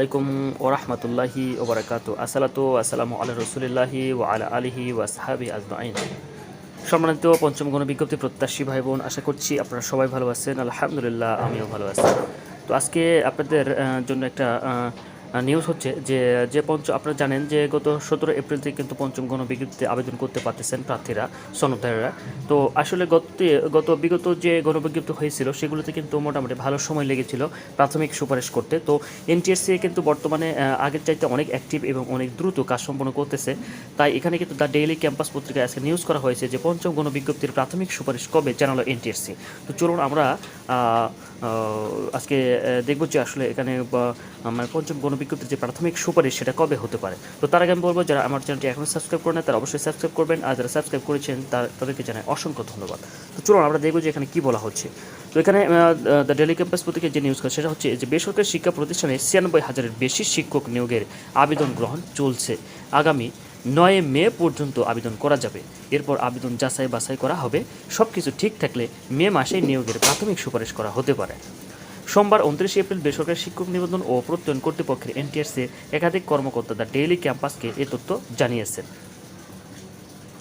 আলাইকুম ওরহমতুল্লাহি ওবরাকাত আসালাত আসসালামু আল্লাহ রসুলিল্লাহি ও আলা আলিহি ওয়া সাহাবি আজমাইন সম্মানিত পঞ্চম গণ বিজ্ঞপ্তি প্রত্যাশী ভাই বোন আশা করছি আপনারা সবাই ভালো আছেন। আলহামদুলিল্লাহ, আমিও ভালো আছি। তো আজকে আপনাদের জন্য একটা নিউজ হচ্ছে যে যে পঞ্চ, আপনারা জানেন যে গত সতেরো এপ্রিল থেকে কিন্তু পঞ্চম গণ বিজ্ঞপ্তিতে আবেদন করতে পারতেছেন প্রার্থীরা সনদাররা তো আসলে গত গত বিগত যে গণবিজ্ঞপ্তি হয়েছিল, সেগুলোতে কিন্তু মোটামুটি ভালো সময় লেগেছিল প্রাথমিক সুপারিশ করতে। তো এনটিএসসি কিন্তু বর্তমানে আগের চাইতে অনেক অ্যাক্টিভ এবং অনেক দ্রুত কাজ সম্পন্ন করতেছে। তাই এখানে কিন্তু দ্য ডেইলি ক্যাম্পাস পত্রিকায় আজকে নিউজ করা হয়েছে যে, পঞ্চম গণবিজ্ঞপ্তির প্রাথমিক সুপারিশ কবে জানালো এনটিএসসি তো চলুন আমরা আজকে দেখব যে আসলে এখানে মানে পঞ্চম গণবিজ্ঞপ্তির যে প্রাথমিক সুপারিশ সেটা কবে হতে পারে? তো তার আগে আমি বলব, যারা আমার চ্যানেলটি এখনও সাবস্ক্রাইব করেন তারা অবশ্যই সাবস্ক্রাইব করবেন। আর যারা সাবস্ক্রাইব করেছেন, তার, তাদেরকে জানাই অসংখ্য ধন্যবাদ। তো চলুন, আমরা দেখব যে এখানে কী বলা হচ্ছে। তো এখানে দ্য ডেলি ক্যাম্পাস পত্রিকার যে নিউজ করে সেটা হচ্ছে যে বেসরকারি শিক্ষা প্রতিষ্ঠানে ছিয়ানব্বই হাজারের বেশি শিক্ষক নিয়োগের আবেদন গ্রহণ চলছে। আগামী নয় মে পর্যন্ত আবেদন করা যাবে। এরপর আবেদন যাচাই বাছাই করা হবে। সব কিছু ঠিক থাকলে মে মাসে নিয়োগের প্রাথমিক সুপারিশ করা হতে পারে। সোমবার উনত্রিশে এপ্রিল বেসরকারি শিক্ষক নিবন্ধন ও প্রত্যয়ন কর্তৃপক্ষের এনটিআরসি একাধিক কর্মকর্তা দ্য ডেইলি ক্যাম্পাসকে এ তথ্য জানিয়েছেন।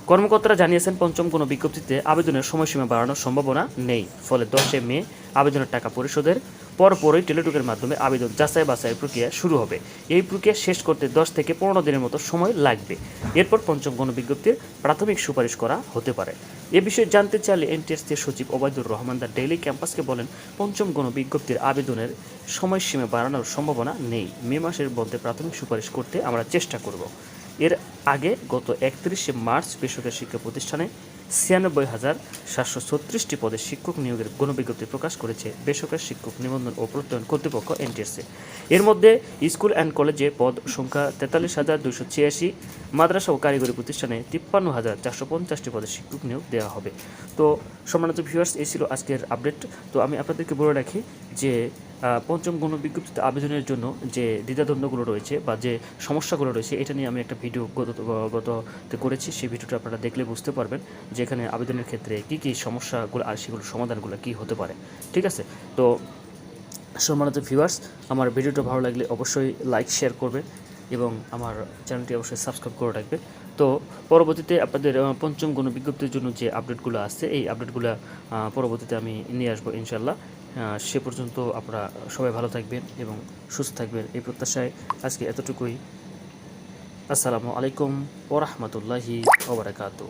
কর্মকর্তারা জানিয়েছেন, পঞ্চম কোনো বিজ্ঞপ্তিতে আবেদনের সময়সীমা বাড়ানোর সম্ভাবনা নেই। ফলে দশে মে আবেদনের টাকা পরিশোধের পরপরই টেলিটকের মাধ্যমে আবেদন যাচাই বাছাইয়ের প্রক্রিয়া শুরু হবে। এই প্রক্রিয়া শেষ করতে দশ থেকে পনেরো দিনের মতো সময় লাগবে। এরপর পঞ্চম গণ বিজ্ঞপ্তির প্রাথমিক সুপারিশ করা হতে পারে। এ বিষয়ে জানতে চাইলে এনটিএসসির সচিব ওবায়দুর রহমান দা ডেইলি ক্যাম্পাসকে বলেন, পঞ্চম গণ বিজ্ঞপ্তির আবেদনের সময়সীমা বাড়ানোর সম্ভাবনা নেই। মে মাসের মধ্যে প্রাথমিক সুপারিশ করতে আমরা চেষ্টা করব। এর আগে গত একত্রিশে মার্চ বেসরকারি শিক্ষা প্রতিষ্ঠানে ছিয়ানব্বই হাজার সাতশো ছত্রিশটি পদে শিক্ষক নিয়োগের গণবিজ্ঞপ্তি প্রকাশ করেছে বেসরকারি শিক্ষক নিবন্ধন ও প্রত্যয়ন কর্তৃপক্ষ এনটিএসসি এর মধ্যে স্কুল অ্যান্ড কলেজে পদ সংখ্যা তেতাল্লিশ হাজার দুশো ছিয়াশি, মাদ্রাসা ও কারিগরি প্রতিষ্ঠানে তিপ্পান্ন হাজার চারশো পঞ্চাশটি পদে শিক্ষক নিয়োগ দেওয়া হবে। তো সম্মানিত ভিউয়ার্স এই ছিল আজকের আপডেট তো আমি আপনাদেরকে বলে রাখি যে পঞ্চম গণ বিজ্ঞপ্তিতে আবেদনের জন্য যে দ্বিধাদ্বন্দ্বগুলো রয়েছে বা যে সমস্যাগুলো রয়েছে, এটা নিয়ে আমি একটা ভিডিও গত, গততে করেছি। সেই ভিডিওটা আপনারা দেখলে বুঝতে পারবেন যে এখানে আবেদনের ক্ষেত্রে কী কী সমস্যাগুলো আর সেগুলোর সমাধানগুলো কী হতে পারে। ঠিক আছে? তো সম্মানিত ভিউয়ার্স আমার ভিডিওটা ভালো লাগলে অবশ্যই লাইক শেয়ার করবে এবং আমার চ্যানেলটি অবশ্যই সাবস্ক্রাইব করে রাখবেন। তো পরবর্তীতে আপনাদের পঞ্চম গণ বিজ্ঞপ্তির জন্য যে আপডেটগুলো আছে, এই আপডেটগুলো পরবর্তীতে আমি নিয়ে আসব ইনশাল্লাহ সে পর্যন্ত আপনারা সবাই ভালো থাকবেন এবং সুস্থ থাকবেন এই প্রত্যাশায় আজকে এতটুকুই। আসসালামু আলাইকুম ওরহমতুল্লাহি ওবরাকাতু